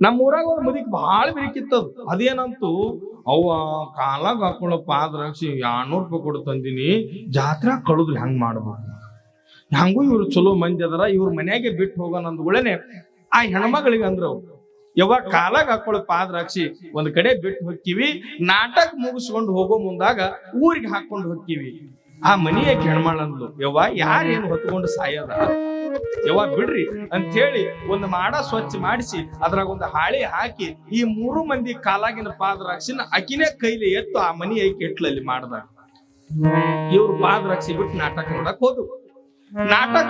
ನಮ್ಮ ಊರಾಗ ಅವ್ರ ಮದಿಗೆ ಭಾಳ ಬಿರಿಕಿತ್ತದ ಅದೇನಂತೂ? ಅವ್ವ, ಕಾಲಾಗ ಹಾಕೊಳ್ಳೋ ಪಾದ್ರಾಕ್ಷಿ ಎರಡ್ನೂರು ರೂಪಾಯಿ ಕೊಡು ತಂದಿನಿ. ಜಾತ್ರೆ ಕಳುದ್ರಿ ಹೆಂಗ್ ಮಾಡ್ಬಾರ್ದು ಹೆಂಗೂ ಇವ್ರು ಚಲೋ ಮಂದಿ ಅದರ, ಇವ್ರ ಮನ್ಯಾಗೆ ಬಿಟ್ಟು ಹೋಗೋಣ ಅಂದ್ಗಳೇನೆ ಆ ಹೆಣ್ಮಗಳಿಗೆ ಅಂದ್ರು ಅವ್ರು ಯಾವಾಗ ಕಾಲಾಗ ಹಾಕೊಳ್ಳೋ ಪಾದ್ರಾಕ್ಷಿ ಒಂದ್ ಕಡೆ ಬಿಟ್ಟು ಹೋಗ್ತೀವಿ ನಾಟಕ ಮುಗಿಸ್ಕೊಂಡು ಹೋಗೋ ಮುಂದಾಗ ಊರಿಗೆ ಹಾಕೊಂಡು ಹೋಗ್ತೀವಿ ಆ ಮನೆಯ ಹೆಣ್ಮಾಳಂದ್ಲು ಯವ್ವ ಯಾರೇನು ಹೊತ್ಕೊಂಡು ಸಾಯದ? ಯವ್ವ ಬಿಡ್ರಿ ಅಂತ ಹೇಳಿ ಒಂದು ಮಾಡ ಸ್ವಚ್ಛ ಮಾಡಿಸಿ, ಅದ್ರಾಗ ಒಂದು ಹಾಳಿ ಹಾಕಿ ಈ ಮೂರು ಮಂದಿ ಕಾಲಾಗಿನ ಪಾದರಾಕ್ಷಿನ ಅಕಿನೇ ಕೈಲಿ ಎತ್ತು ಆ ಮನಿ ಐಕೆ ಇಟ್ಲಲ್ಲಿ ಮಾಡ್ದ. ಇವ್ರು ಪಾದರಾಕ್ಷಿ ಬಿಟ್ಟು ನಾಟಕ ನೋಡಕ್ ಹೋದ್ರು.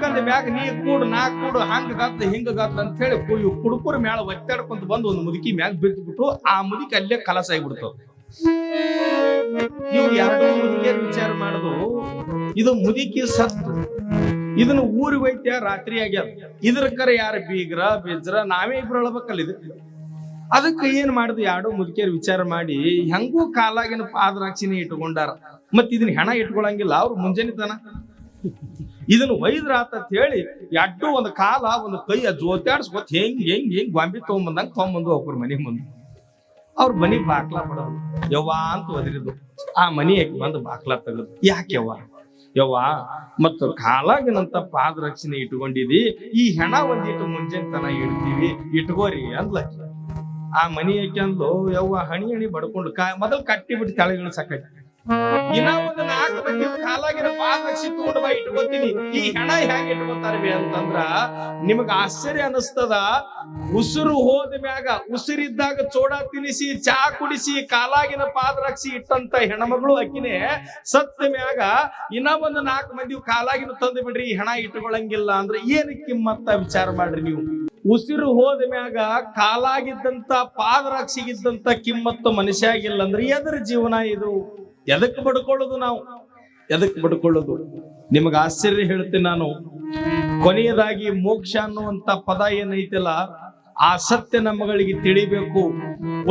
ಅಂದ ಮ್ಯಾಗ ನೀ ಕೂಡು, ನಾ ಕೂಡು, ಹಂಗ ಗದ್ದ, ಹಿಂಗ ಗದ್ದ ಅಂತ ಹೇಳಿ ಇವ್ ಕುಡುಕುರ ಮ್ಯಾಲ ಒತ್ತಾಡ್ಕೊಂತ ಬಂದು ಒಂದು ಮುದುಕಿ ಮ್ಯಾಗ ಬಿಟ್ಟು ಆ ಮುದುಕಿ ಅಲ್ಲೇ ಕಲಸ ಆಗಿಬಿಡ್ತಾವ ಇವ್ ಎರಡು ಮುದುಕಿಯರ್ ವಿಚಾರ ಮಾಡುದು. ಇದು ಮುದುಕಿ ಸತ್ತು. ಇದನ್ನ ಊರಿಗೆ ಒಯ್ತ್ಯ ರಾತ್ರಿ ಆಗ್ಯದ. ಇದ್ರ ಕರೆ ಯಾರ ಬೀಗ್ರ, ಬಿಜ್ರ? ನಾವೇ ಇಬ್ರು ಹೇಳ್ಬೇಕಲ್ಲ ಇದು. ಅದಕ್ಕೆ ಏನ್ ಮಾಡುದು? ಯಾಡೋ ಮುದುಕಿಯರ್ ವಿಚಾರ ಮಾಡಿ, ಹೆಂಗೂ ಕಾಲಾಗಿನ ಪಾದರಾಕ್ಷಿನೇ ಇಟ್ಕೊಂಡಾರ ಮತ್ ಇದನ್ನ ಹೆಣ ಇಟ್ಕೊಳಂಗಿಲ್ಲ, ಅವ್ರು ಮುಂಜಾನೆ ತನ ಇದನ್ನ ಒಯ್ದ್ರ ಅಂತ ಹೇಳಿ, ಎಡ್ಡು ಒಂದು ಕಾಲ, ಒಂದು ಕೈಯ ಜೋತಾಡ್ಸ್ಕೊತ್ ಹೆಂಗ್ ಹೆಂಗ್ ಹೆಂಗ್ ಗೊಂಬಿ ತಗೊಂಬಂದಂಗ ತಗೊಂಬಂದು ಹೋಗ್ರ ಮನೆ ಮುಂದೆ. ಅವ್ರ ಮನೆಗೆ ಬಾಕ್ಲಾ ಪಡೋದು ಯವ್ವಾ ಅಂತ ಒದರಿದ್ರು ಆ ಮನಿ ಯಾಕೆ ಬಂದು ಬಾಕ್ಲಾ ತೆಗೆದು. ಯಾಕೆ ಯವ್ವ? ಯವ್ವ, ಮತ್ತು ಕಾಲಾಗಿನಂತ ಪಾದರಕ್ಷಣೆ ಇಟ್ಕೊಂಡಿದಿ, ಈ ಹೆಣ ಒಂದಿಟ್ಟು ಮುಂಜಾನೆ ತನ ಇಡ್ತೀವಿ, ಇಟ್ಕೋರಿ ಅಂದ್ಲ ಆ ಮನಿ ಯಾಕೆ ಅಂದ್ಲು ಯವ್ವ, ಹಣಿ ಹಣಿ ಬಡ್ಕೊಂಡು ಕಾ, ಮೊದಲು ಕಟ್ಟಿ ಬಿಟ್ಟು ಸಾಕೈತಿ ಇನ್ನ ಒಂದು ನಾಲ್ಕು ಮಂದಿ ಕಾಲಾಗಿನ ಪಾದರಕ್ಷೆ ತಗೊಂಡು ಇಟ್ಕೊತೀನಿ ಈ ಹೆಣ ಹೆಂಗ್ ಇಟ್ಕೊತಾರ ಅಂತಂದ್ರ ನಿಮಗ ಆಶ್ಚರ್ಯ ಅನಿಸ್ತದ? ಉಸಿರು ಹೋದ ಮ್ಯಾಗ, ಉಸಿರಿದ್ದಾಗ ಚೋಡ ತಿನಿಸಿ, ಚಾ ಕುಡಿಸಿ, ಕಾಲಾಗಿನ ಪಾದರಕ್ಷಿ ಇಟ್ಟಂತ ಹೆಣಮಗಳು ಅಕ್ಕಿನೇ ಸತ್ತ ಮ್ಯಾಗ ಇನ್ನ ಒಂದು ನಾಲ್ಕು ಮಂದಿ ಕಾಲಾಗಿನ ತಂದು ಬಿಡ್ರಿ, ಈ ಹೆಣ ಇಟ್ಕೊಳಂಗಿಲ್ಲ ಅಂದ್ರೆ ಏನು ಕಿಮ್ಮತ್ತ ವಿಚಾರ ಮಾಡ್ರಿ ನೀವು? ಉಸಿರು ಹೋದ ಮ್ಯಾಗ ಕಾಲಾಗಿದ್ದಂತ, ಪಾದರಾಕ್ಷಿಗಿದ್ದಂತ ಕಿಮ್ಮತ್ತು ಮನುಷ್ಯಾಗಿಲ್ಲ ಅಂದ್ರೆ ಎದರ ಜೀವನ ಇದು? ಎದಕ್ ಬಡ್ಕೊಳ್ಳೋದು ನಾವು? ಎದಕ್ ಬಡ್ಕೊಳ್ಳೋದು? ನಿಮಗ ಆಶ್ಚರ್ಯ ಹೇಳ್ತೀನಿ ನಾನು. ಕೊನೆಯದಾಗಿ ಮೋಕ್ಷ ಅನ್ನುವಂತ ಪದ ಏನೈತಿಲ್ಲ, ಆ ಸತ್ಯ ನಮ್ಮಗಳಿಗೆ ತಿಳಿಬೇಕು.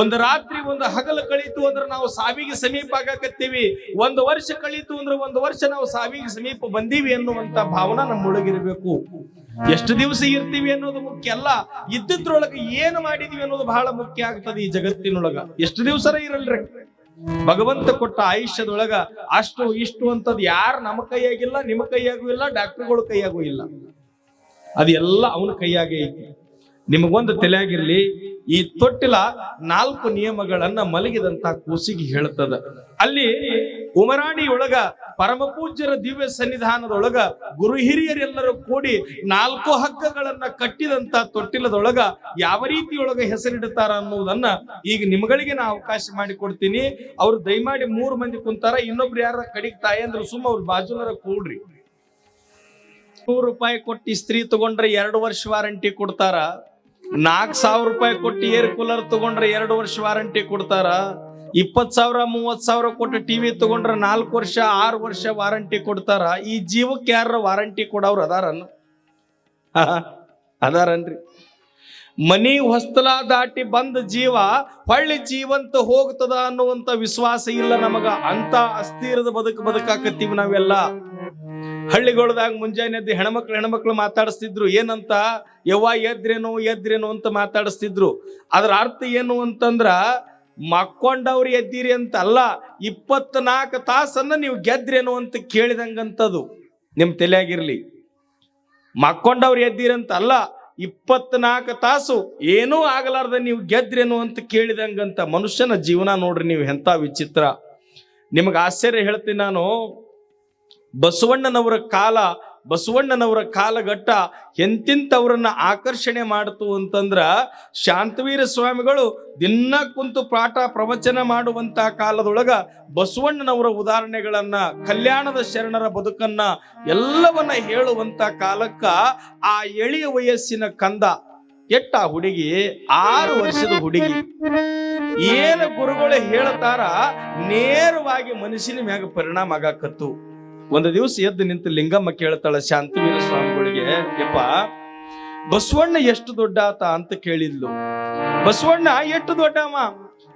ಒಂದು ರಾತ್ರಿ ಒಂದು ಹಗಲು ಕಳೀತು ಅಂದ್ರೆ ನಾವು ಸಾವಿಗೆ ಸಮೀಪ ಆಗಾಕತ್ತೀವಿ. ಒಂದು ವರ್ಷ ಕಳೀತು ಅಂದ್ರೆ ಒಂದು ವರ್ಷ ನಾವು ಸಾವಿಗೆ ಸಮೀಪ ಬಂದೀವಿ ಅನ್ನುವಂತ ಭಾವನಾ ನಮ್ಮೊಳಗಿರ್ಬೇಕು ಎಷ್ಟು ದಿವಸ ಇರ್ತೀವಿ ಅನ್ನೋದು ಮುಖ್ಯ ಅಲ್ಲ. ಇದ್ದಿದ್ರೊಳಗೆ ಏನು ಮಾಡಿದೀವಿ ಅನ್ನೋದು ಬಹಳ ಮುಖ್ಯ ಆಗ್ತದೆ ಈ ಜಗತ್ತಿನೊಳಗ. ಎಷ್ಟು ದಿವಸರ ಇರಲ್ರಿ? ಭಗವಂತ ಕೊಟ್ಟ ಆಯುಷ್ಯದೊಳಗ ಅಷ್ಟು ಇಷ್ಟು ಅಂತದ್ ಯಾರು ನಮ್ಮ ಕೈಯಾಗಿಲ್ಲ, ನಿಮ್ಮ ಕೈಯಾಗೂ ಇಲ್ಲ, ಡಾಕ್ಟರ್ಗಳ ಕೈಯಾಗೂ ಇಲ್ಲ. ಅದೆಲ್ಲ ಅವನ ಕೈಯಾಗೆ ಐತಿ. ನಿಮಗೊಂದು ತಲೆಯಾಗಿರ್ಲಿ, ಈ ತೊಟ್ಟಿಲ ನಾಲ್ಕು ನಿಯಮಗಳನ್ನ ಮಲಗಿದಂತ ಕೂಸಿಗೆ ಹೇಳ್ತದ. ಅಲ್ಲಿ ಉಮರಾಣಿ ಒಳಗ ಪರಮ ಪೂಜ್ಯರ ದಿವ್ಯ ಸನ್ನಿಧಾನದೊಳಗ ಗುರು ಹಿರಿಯರೆಲ್ಲರೂ ಕೂಡಿ ನಾಲ್ಕು ಹಗ್ಗಗಳನ್ನ ಕಟ್ಟಿದಂತ ತೊಟ್ಟಿಲದೊಳಗ ಯಾವ ರೀತಿಯೊಳಗ ಹೆಸರಿಡುತ್ತಾರ ಅನ್ನುವುದನ್ನ ಈಗ ನಿಮ್ಗಳಿಗೆ ನಾ ಅವಕಾಶ ಮಾಡಿ ಕೊಡ್ತೀನಿ. ಅವ್ರು ದಯಮಾಡಿ ಮೂರು ಮಂದಿ ಕುಂತಾರ. ಇನ್ನೊಬ್ರು ಯಾರ ಕಡಿಗ್ ತಾಯಿ ಅಂದ್ರೆ ಸುಮ್ಮ ಅವ್ರ ಬಾಜುನರ ಕೂಡ್ರಿ. ನೂರು ರೂಪಾಯಿ ಕೊಟ್ಟು ಸ್ತ್ರೀ ತಗೊಂಡ್ರೆ ಎರಡು ವರ್ಷ ವಾರಂಟಿ ಕೊಡ್ತಾರ. ನಾಲ್ಕು ಸಾವಿರ ರೂಪಾಯಿ ಕೊಟ್ಟು ಏರ್ ಕೂಲರ್ ತಗೊಂಡ್ರೆ ಎರಡು ವರ್ಷ ವಾರಂಟಿ ಕೊಡ್ತಾರ. ಇಪ್ಪತ್ ಸಾವಿರ ಮೂವತ್ ಸಾವಿರ ಕೊಟ್ಟು ಟಿವಿ ತಗೊಂಡ್ರೆ ನಾಲ್ಕು ವರ್ಷ, ಆರು ವರ್ಷ ವಾರಂಟಿ ಕೊಡ್ತಾರ. ಈ ಜೀವಕ್ಕೆ ಯಾರ ವಾರಂಟಿ ಕೊಡೋರು ಅದಾರನ್ನ? ಅದಾರನ್ರಿ? ಮನಿ ಹೊಸ್ತಲ ದಾಟಿ ಬಂದ ಜೀವ ಹೊಳ್ಳಿ ಜೀವಂತ ಹೋಗ್ತದ ಅನ್ನುವಂತ ವಿಶ್ವಾಸ ಇಲ್ಲ ನಮಗ. ಅಂತ ಅಸ್ಥಿರದ ಬದುಕು ಬದುಕಾಕತ್ತೀವಿ ನಾವೆಲ್ಲ. ಹಳ್ಳಿಗೊಳದಾಗ ಮುಂಜಾನೆ ಎದ್ದು ಹೆಣ್ಮಕ್ಳು ಹೆಣ್ಮಕ್ಳು ಮಾತಾಡಿಸ್ತಿದ್ರು. ಏನಂತ? ಯವ್ವ ಎದ್ರೇನು ಎದ್ರೇನು ಅಂತ ಮಾತಾಡಿಸ್ತಿದ್ರು. ಅದ್ರ ಅರ್ಥ ಏನು ಅಂತಂದ್ರ ಮಕ್ಕೊಂಡವ್ರು ಎದ್ದೀರಿ ಅಂತ ಅಲ್ಲ ಇಪ್ಪತ್ನಾಲ್ಕು ತಾಸನ್ನ ನೀವು ಗೆದ್ರೇನು ಅಂತ ಕೇಳಿದಂಗಂತದು. ನಿಮ್ ತಲೆಯಾಗಿರ್ಲಿ. ಮಕ್ಕೊಂಡವ್ರು ಎದ್ದೀರಂತ ಅಲ್ಲ ಇಪ್ಪತ್ನಾಲ್ಕು ತಾಸು ಏನೂ ಆಗಲಾರ್ದ ನೀವು ಗೆದ್ರೇನು ಅಂತ ಕೇಳಿದಂಗಂತ ಮನುಷ್ಯನ ಜೀವನ ನೋಡ್ರಿ ನೀವು ಎಂಥ ವಿಚಿತ್ರ. ನಿಮಗೆ ಆಶ್ಚರ್ಯ ಹೇಳ್ತೀನಿ ನಾನು. ಬಸವಣ್ಣನವರ ಕಾಲ ಬಸವಣ್ಣನವರ ಕಾಲಘಟ್ಟ ಎಂತಿಂತವ್ರನ್ನ ಆಕರ್ಷಣೆ ಮಾಡ್ತು ಅಂತಂದ್ರ ಶಾಂತವೀರ ಸ್ವಾಮಿಗಳು ದಿನ ಕುಂತು ಪಾಠ ಪ್ರವಚನ ಮಾಡುವಂತ ಕಾಲದೊಳಗ ಬಸವಣ್ಣನವರ ಉದಾಹರಣೆಗಳನ್ನ, ಕಲ್ಯಾಣದ ಶರಣರ ಬದುಕನ್ನ ಎಲ್ಲವನ್ನ ಹೇಳುವಂತ ಕಾಲಕ್ಕ ಆ ಎಳೆಯ ವಯಸ್ಸಿನ ಕಂದ ಎಟ್ಟ ಹುಡುಗಿ, ಆರು ವರ್ಷದ ಹುಡುಗಿ, ಏನು ಗುರುಗಳು ಹೇಳ್ತಾರ, ನೇರವಾಗಿ ಮನುಷ್ಯನ ಮ್ಯಾಗ ಪರಿಣಾಮ ಆಗಾಕತ್ತು. ಒಂದು ದಿವಸ ಎದ್ದು ನಿಂತು ಲಿಂಗಮ್ಮ ಕೇಳ್ತಾಳ, ಶಾಂತವೀರ ಸ್ವಾಮಿಗಳಿಗೆ, ಯಪ್ಪ, ಬಸವಣ್ಣ ಎಷ್ಟು ದೊಡ್ಡ ಆತ ಅಂತ ಕೇಳಿದ್ಲು. ಬಸವಣ್ಣ, ಎಷ್ಟು ದೊಡ್ಡಮ್ಮ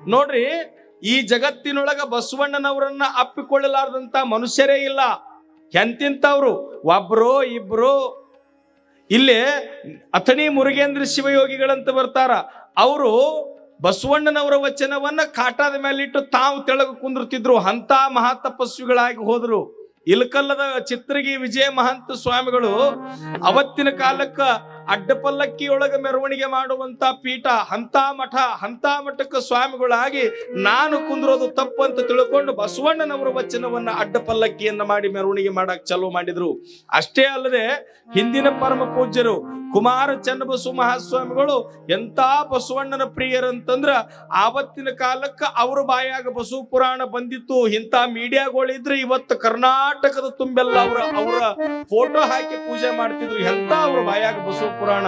ನೋಡ್ರಿ, ಈ ಜಗತ್ತಿನೊಳಗ ಬಸವಣ್ಣನವರನ್ನ ಅಪ್ಪಿಕೊಳ್ಳಲಾರದಂತ ಮನುಷ್ಯರೇ ಇಲ್ಲ. ಎಂತಿಂತವ್ರು ಒಬ್ರು, ಇಬ್ರು. ಇಲ್ಲಿ ಅಥಣಿ ಮುರುಗೇಂದ್ರ ಶಿವಯೋಗಿಗಳಂತ ಬರ್ತಾರ. ಅವರು ಬಸವಣ್ಣನವರ ವಚನವನ್ನ ಕಾಟಾದ ಮೇಲಿಟ್ಟು ತಾವು ತೆಳಗ ಕುಂದಿರ್ತಿದ್ರು ಅಂತ ಮಹಾತಪಸ್ವಿಗಳಾಗಿ ಹೋದ್ರು. ಇಲ್ಕಲ್ಲದ ಚಿತ್ರಗಿ ವಿಜಯ ಮಹಂತ ಸ್ವಾಮಿಗಳು ಅವತ್ತಿನ ಕಾಲಕ್ಕ ಅಡ್ಡಪಲ್ಲಕ್ಕಿಯೊಳಗ ಮೆರವಣಿಗೆ ಮಾಡುವಂತ ಪೀಠ, ಹಂತ ಮಠ, ಹಂತ ಮಠಕ್ಕೆ ಸ್ವಾಮಿಗಳಾಗಿ ನಾನು ಕುಂದ್ರೋದು ತಪ್ಪು ಅಂತ ತಿಳ್ಕೊಂಡು ಬಸವಣ್ಣನವರ ವಚನವನ್ನ ಅಡ್ಡಪಲ್ಲಕ್ಕಿಯನ್ನ ಮಾಡಿ ಮೆರವಣಿಗೆ ಮಾಡಕ್ ಚಾಲೂ ಮಾಡಿದ್ರು. ಅಷ್ಟೇ ಅಲ್ಲದೆ ಹಿಂದಿನ ಪರಮ ಪೂಜ್ಯರು ಕುಮಾರ ಚನ್ನಬಸು ಮಹಾಸ್ವಾಮಿಗಳು ಎಂತ ಬಸವಣ್ಣನ ಪ್ರಿಯರಂತಂದ್ರ ಆವತ್ತಿನ ಕಾಲಕ್ಕ ಅವ್ರ ಬಾಯಾಗ ಬಸವ ಪುರಾಣ ಬಂದಿತ್ತು. ಇಂಥ ಮೀಡಿಯಾಗಳಿದ್ರೆ ಇವತ್ತು ಕರ್ನಾಟಕದ ತುಂಬೆಲ್ಲ ಅವರ ಅವರ ಫೋಟೋ ಹಾಕಿ ಪೂಜೆ ಮಾಡ್ತಿದ್ರು. ಎಂತ ಅವ್ರ ಬಾಯಾಗ ಬಸವ ಪುರಾಣ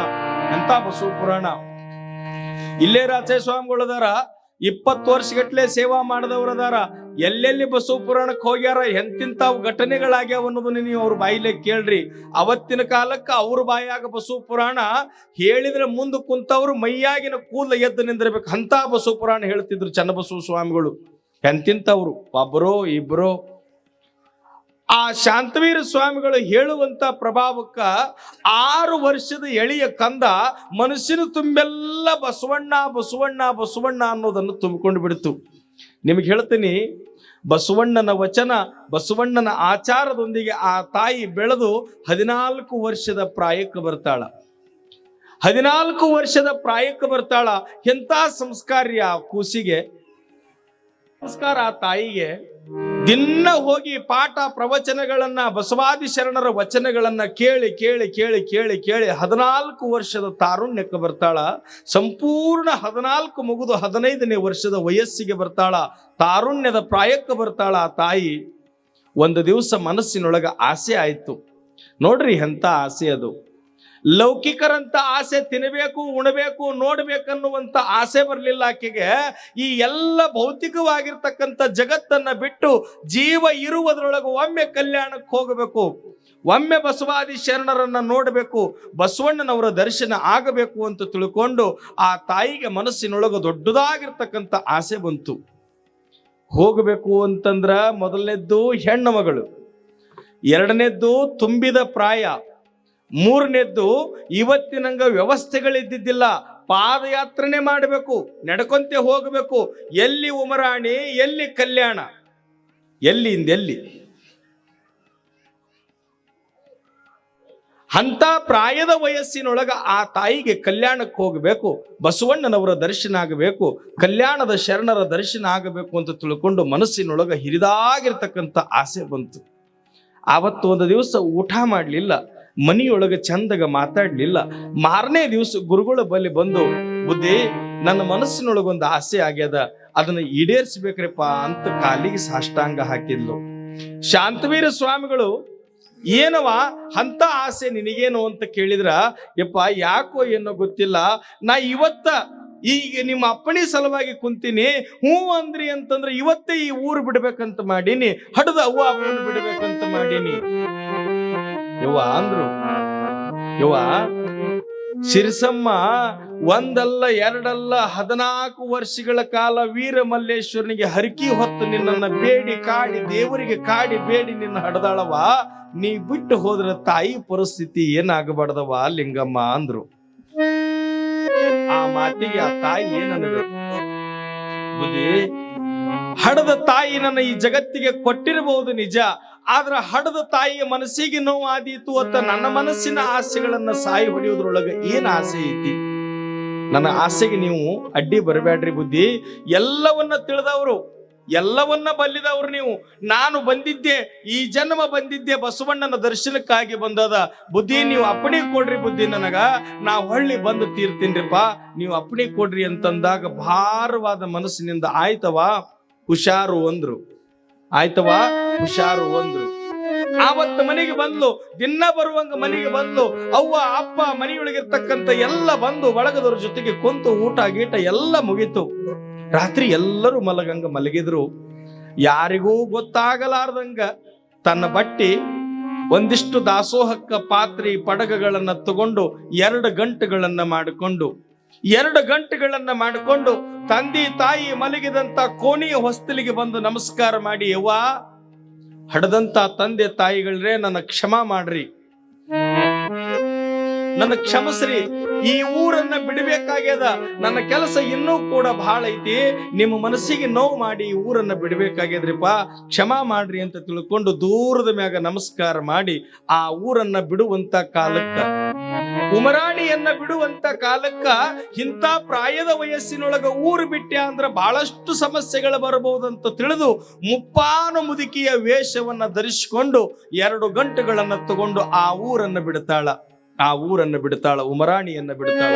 ಎಂತ ಬಸವ ಪುರಾಣ. ಇಲ್ಲೇ ರಾಚೆ ಸ್ವಾಮಿಗಳದಾರ, ಇಪ್ಪತ್ತು ವರ್ಷಗಟ್ಲೆ ಸೇವಾ ಮಾಡಿದವರದಾರ, ಎಲ್ಲೆಲ್ಲಿ ಬಸವ ಪುರಾಣಕ್ಕೆ ಹೋಗ್ಯಾರ ಎಂತಿಂತಾವ್ ಘಟನೆಗಳಾಗ್ಯಾವ ಅನ್ನೋದನ್ನ ನೀವು ಅವ್ರ ಬಾಯಿಲೆ ಕೇಳ್ರಿ. ಅವತ್ತಿನ ಕಾಲಕ್ಕ ಅವ್ರ ಬಾಯಾಗ ಬಸವ ಪುರಾಣ, ಹೇಳಿದ್ರೆ ಮುಂದೆ ಕುಂತವ್ರು ಮೈಯಾಗಿನ ಕೂದಲ ಎದ್ದು ನಿಂದಿರ್ಬೇಕು. ಅಂತ ಬಸವ ಪುರಾಣ ಹೇಳ್ತಿದ್ರು ಚನ್ನಬಸವ ಸ್ವಾಮಿಗಳು. ಎಂತಿಂತವ್ರು ಒಬ್ಬರೋ ಇಬ್ಬರೋ ಆ ಶಾಂತವೀರ ಸ್ವಾಮಿಗಳು ಹೇಳುವಂತ ಪ್ರಭಾವಕ್ಕ ಆರು ವರ್ಷದ ಎಳೆಯ ಕಂದ ಮನಸ್ಸಿನ ತುಂಬೆಲ್ಲ ಬಸವಣ್ಣ ಬಸವಣ್ಣ ಬಸವಣ್ಣ ಅನ್ನೋದನ್ನು ತುಂಬಿಕೊಂಡು ಬಿಡ್ತು. ನಿಮಗೆ ಹೇಳ್ತೀನಿ, ಬಸವಣ್ಣನ ವಚನ, ಬಸವಣ್ಣನ ಆಚಾರದೊಂದಿಗೆ ಆ ತಾಯಿ ಬೆಳೆದು ಹದಿನಾಲ್ಕು ವರ್ಷದ ಪ್ರಾಯಕ್ಕೆ ಬರ್ತಾಳ. ಹದಿನಾಲ್ಕು ವರ್ಷದ ಪ್ರಾಯಕ್ಕೆ ಬರ್ತಾಳ. ಎಂಥ ಸಂಸ್ಕಾರ ಆ ಕೂಸಿಗೆ? ಸಂಸ್ಕಾರ ಆ ತಾಯಿಗೆ. ದಿನ ಹೋಗಿ ಪಾಠ ಪ್ರವಚನಗಳನ್ನ ಬಸವಾದಿ ಶರಣರ ವಚನಗಳನ್ನ ಕೇಳಿ ಕೇಳಿ ಕೇಳಿ ಕೇಳಿ ಕೇಳಿ ಹದಿನಾಲ್ಕು ವರ್ಷದ ತಾರುಣ್ಯಕ್ಕೆ ಬರ್ತಾಳ. ಸಂಪೂರ್ಣ ಹದಿನಾಲ್ಕು ಮುಗಿದು ಹದಿನೈದನೇ ವರ್ಷದ ವಯಸ್ಸಿಗೆ ಬರ್ತಾಳ. ತಾರುಣ್ಯದ ಪ್ರಾಯಕ್ಕೆ ಬರ್ತಾಳ ಆ ತಾಯಿ. ಒಂದು ದಿವಸ ಮನಸ್ಸಿನೊಳಗೆ ಆಸೆ ಆಯಿತು. ನೋಡ್ರಿ ಎಂಥ ಆಸೆ ಅದು. ಲೌಕಿಕರಂತ ಆಸೆ ತಿನ್ನಬೇಕು ಉಣಬೇಕು, ನೋಡ್ಬೇಕನ್ನುವಂತ ಆಸೆ ಬರಲಿಲ್ಲ ಆಕೆಗೆ. ಈ ಎಲ್ಲ ಭೌತಿಕವಾಗಿರ್ತಕ್ಕಂಥ ಜಗತ್ತನ್ನ ಬಿಟ್ಟು ಜೀವ ಇರುವುದರೊಳಗೆ ಒಮ್ಮೆ ಕಲ್ಯಾಣಕ್ಕೆ ಹೋಗಬೇಕು. ಒಮ್ಮೆ ಬಸವಾದಿ ಶರಣರನ್ನ ನೋಡಬೇಕು, ಬಸವಣ್ಣನವರ ದರ್ಶನ ಆಗಬೇಕು ಅಂತ ತಿಳ್ಕೊಂಡು ಆ ತಾಯಿಗೆ ಮನಸ್ಸಿನೊಳಗೆ ದೊಡ್ಡದಾಗಿರ್ತಕ್ಕಂಥ ಆಸೆ ಬಂತು. ಹೋಗಬೇಕು ಅಂತಂದ್ರ ಮೊದಲನೇದ್ದು ಹೆಣ್ಣು ಮಗಳು, ಎರಡನೇದ್ದು ತುಂಬಿದ ಪ್ರಾಯ ಮೂರನೇದ್ದು ಇವತ್ತಿನಂಗ ವ್ಯವಸ್ಥೆಗಳಿದ್ದಿದ್ದಿಲ್ಲ. ಪಾದಯಾತ್ರೆನೇ ಮಾಡಬೇಕು, ನಡ್ಕೊಂತೆ ಹೋಗಬೇಕು. ಎಲ್ಲಿ ಉಮರಾಣಿ, ಎಲ್ಲಿ ಕಲ್ಯಾಣ? ಎಲ್ಲಿ ಅಂಥ ಪ್ರಾಯದ ವಯಸ್ಸಿನೊಳಗ ಆ ತಾಯಿಗೆ ಕಲ್ಯಾಣಕ್ಕೆ ಹೋಗಬೇಕು, ಬಸವಣ್ಣನವರ ದರ್ಶನ ಆಗಬೇಕು, ಕಲ್ಯಾಣದ ಶರಣರ ದರ್ಶನ ಆಗಬೇಕು ಅಂತ ತಿಳ್ಕೊಂಡು ಮನಸ್ಸಿನೊಳಗ ಹಿರಿದಾಗಿರ್ತಕ್ಕಂಥ ಆಸೆ ಬಂತು. ಆವತ್ತು ಒಂದು ದಿವಸ ಊಟ ಮಾಡಲಿಲ್ಲ. ಮನಿಯೊಳಗೆ ಚಂದಗ ಮಾತಾಡ್ಲಿಲ್ಲ. ಮಾರನೇ ದಿವಸ ಗುರುಗಳ ಬಳಿ ಬಂದು, ಬುದ್ಧಿ, ನನ್ನ ಮನಸ್ಸಿನೊಳಗೊಂದು ಆಸೆ ಆಗ್ಯದ. ಅದನ್ನ ಈಡೇರಿಸ್ಬೇಕ್ರಪ್ಪ ಅಂತ ಕಾಲಿಗೆ ಸಾಷ್ಟಾಂಗ ಹಾಕಿದ್ಲು. ಶಾಂತವೀರ ಸ್ವಾಮಿಗಳು ಏನವ ಅಂತ ಆಸೆ ನಿನಗೇನು? ಅಂತ ಕೇಳಿದ್ರ, ಯಪ್ಪ, ಯಾಕೋ ಏನೋ ಗೊತ್ತಿಲ್ಲ. ನಾ ಇವತ್ತ ಈಗ ನಿಮ್ಮ ಅಪ್ಪಣಿ ಸಲುವಾಗಿ ಕುಂತೀನಿ. ಹ್ಞೂ ಅಂದ್ರಿ ಅಂತಂದ್ರೆ ಇವತ್ತೇ ಈ ಊರು ಬಿಡ್ಬೇಕಂತ ಮಾಡೀನಿ. ಹಡದ ಅವ್ವ ಬಿಡ್ಬೇಕಂತ ಮಾಡೀನಿ. ಯವ್ವ ಅಂದ್ರು. ಯವ್ವ ಶಿರಸಮ್ಮ ಒಂದಲ್ಲ, ಎರಡಲ್ಲ, ಹದಿನಾಲ್ಕು ವರ್ಷಗಳ ಕಾಲ ವೀರ ಮಲ್ಲೇಶ್ವರನಿಗೆ ಹರಕಿ ಹೊತ್ತು ನಿನ್ನನ್ನ ಬೇಡಿ ಕಾಡಿ, ದೇವರಿಗೆ ಕಾಡಿ ಬೇಡಿ ನಿನ್ನ ಹಡದಾಳವ ನೀ ಬಿಟ್ಟು ಹೋದ್ರ ತಾಯಿ ಪರಿಸ್ಥಿತಿ ಏನಾಗಬಾರ್ದವ ಲಿಂಗಮ್ಮ ಅಂದ್ರು. ಆ ಮಾತಿಗೆ ಆ ತಾಯಿ ಏನನ್ನ ಹಡದ ತಾಯಿ ನನ್ನ ಈ ಜಗತ್ತಿಗೆ ಕೊಟ್ಟಿರಬಹುದು ನಿಜ ಆದ್ರ ಹಡದ ತಾಯಿಯ ಮನಸ್ಸಿಗೆ ನೋವು ಆದೀತು ಅಂತ ನನ್ನ ಮನಸ್ಸಿನ ಆಸೆಗಳನ್ನ ಸಾಯಿ ಹೊಡೆಯೋದ್ರೊಳಗ ಏನ್ ಆಸೆ ಐತಿ? ನನ್ನ ಆಸೆಗೆ ನೀವು ಅಡ್ಡಿ ಬರಬೇಡ್ರಿ ಬುದ್ಧಿ. ಎಲ್ಲವನ್ನ ತಿಳಿದವರು, ಎಲ್ಲವನ್ನ ಬಲ್ಲಿದವ್ರು ನೀವು. ನಾನು ಬಂದಿದ್ದೆ, ಈ ಜನ್ಮ ಬಂದಿದ್ದೆ ಬಸವಣ್ಣನ ದರ್ಶನಕ್ಕಾಗಿ ಬಂದದ. ಬುದ್ಧಿ, ನೀವು ಅಪ್ಪಣೆ ಕೊಡ್ರಿ ಬುದ್ಧಿ ನನಗ. ನಾ ಹೊಳ್ಳಿ ಬಂದು ತೀರ್ತೀನ್ರಿಪ್ಪ. ನೀವು ಅಪ್ಪಣೆ ಕೊಡ್ರಿ ಅಂತಂದಾಗ ಭಾರವಾದ ಮನಸ್ಸಿನಿಂದ ಆಯ್ತವಾ? ಹುಷಾರು ಅಂದ್ರು. ಆಯ್ತವಾ ಹುಷಾರು ಒಂದ್ರು ಆವತ್ತು ಮನೆಗೆ ಬಂದ್ಲು, ದಿನ ಬರುವಂಗ ಮನೆಗೆ ಬಂದ್ಲು, ಅವ್ವ, ಅಪ್ಪ, ಮನೆಯೊಳಗಿರ್ತಕ್ಕಂಥ ಎಲ್ಲ ಬಂದು ಬಳಗದವ್ರ ಜೊತೆಗೆ ಕುಂತು ಊಟ ಗೀಟ ಎಲ್ಲ ಮುಗೀತು. ರಾತ್ರಿ ಎಲ್ಲರೂ ಮಲಗಂಗ ಮಲಗಿದ್ರು. ಯಾರಿಗೂ ಗೊತ್ತಾಗಲಾರ್ದಂಗ ತನ್ನ ಬಟ್ಟಿ, ಒಂದಿಷ್ಟು ದಾಸೋಹಕ್ಕ ಪಾತ್ರಿ, ಪಡಗಗಳನ್ನ ತಗೊಂಡು ಎರಡು ಗಂಟೆಗಳನ್ನ ಮಾಡಿಕೊಂಡು ಎರಡು ಗಂಟೆಗಳನ್ನ ಮಾಡಿಕೊಂಡು ತಂದಿ ತಾಯಿ ಮಲಗಿದಂತ ಕೋಣಿಯ ಹೊಸ್ತಲಿಗೆ ಬಂದು ನಮಸ್ಕಾರ ಮಾಡಿ, ಯವ್ವ, ಹಡದಂತ ತಂದೆ ತಾಯಿಗಳೇ ನನ್ನ ಕ್ಷಮ ಮಾಡ್ರಿ. ನನ್ನ ಕ್ಷಮಸ್ರಿ. ಈ ಊರನ್ನ ಬಿಡಬೇಕಾಗ್ಯದ. ನನ್ನ ಕೆಲಸ ಇನ್ನೂ ಕೂಡ ಬಹಳ ಐತಿ. ನಿಮ್ಮ ಮನಸ್ಸಿಗೆ ನೋವು ಮಾಡಿ ಈ ಊರನ್ನ ಬಿಡಬೇಕಾಗ್ಯದ್ರಿಪ್ಪ. ಕ್ಷಮಾ ಮಾಡ್ರಿ ಅಂತ ತಿಳ್ಕೊಂಡು ದೂರದ ಮ್ಯಾಗ ನಮಸ್ಕಾರ ಮಾಡಿ ಆ ಊರನ್ನ ಬಿಡುವಂತ ಕಾಲಕ್ಕ. ಉಮರಾಣಿಯನ್ನ ಬಿಡುವಂತ ಕಾಲಕ್ಕ ಇಂತ ಪ್ರಾಯದ ವಯಸ್ಸಿನೊಳಗ ಊರು ಬಿಟ್ಟೆ ಅಂದ್ರ ಬಹಳಷ್ಟು ಸಮಸ್ಯೆಗಳು ಬರಬಹುದಂತ ತಿಳಿದು ಮುಪ್ಪಾನು ಮುದುಕಿಯ ವೇಷವನ್ನ ಧರಿಸಿಕೊಂಡು ಎರಡು ಗಂಟೆಗಳನ್ನ ತಗೊಂಡು ಆ ಊರನ್ನ ಬಿಡ್ತಾಳ. ಆ ಊರನ್ನ ಬಿಡ್ತಾಳ ಉಮರಾಣಿಯನ್ನ ಬಿಡ್ತಾಳ.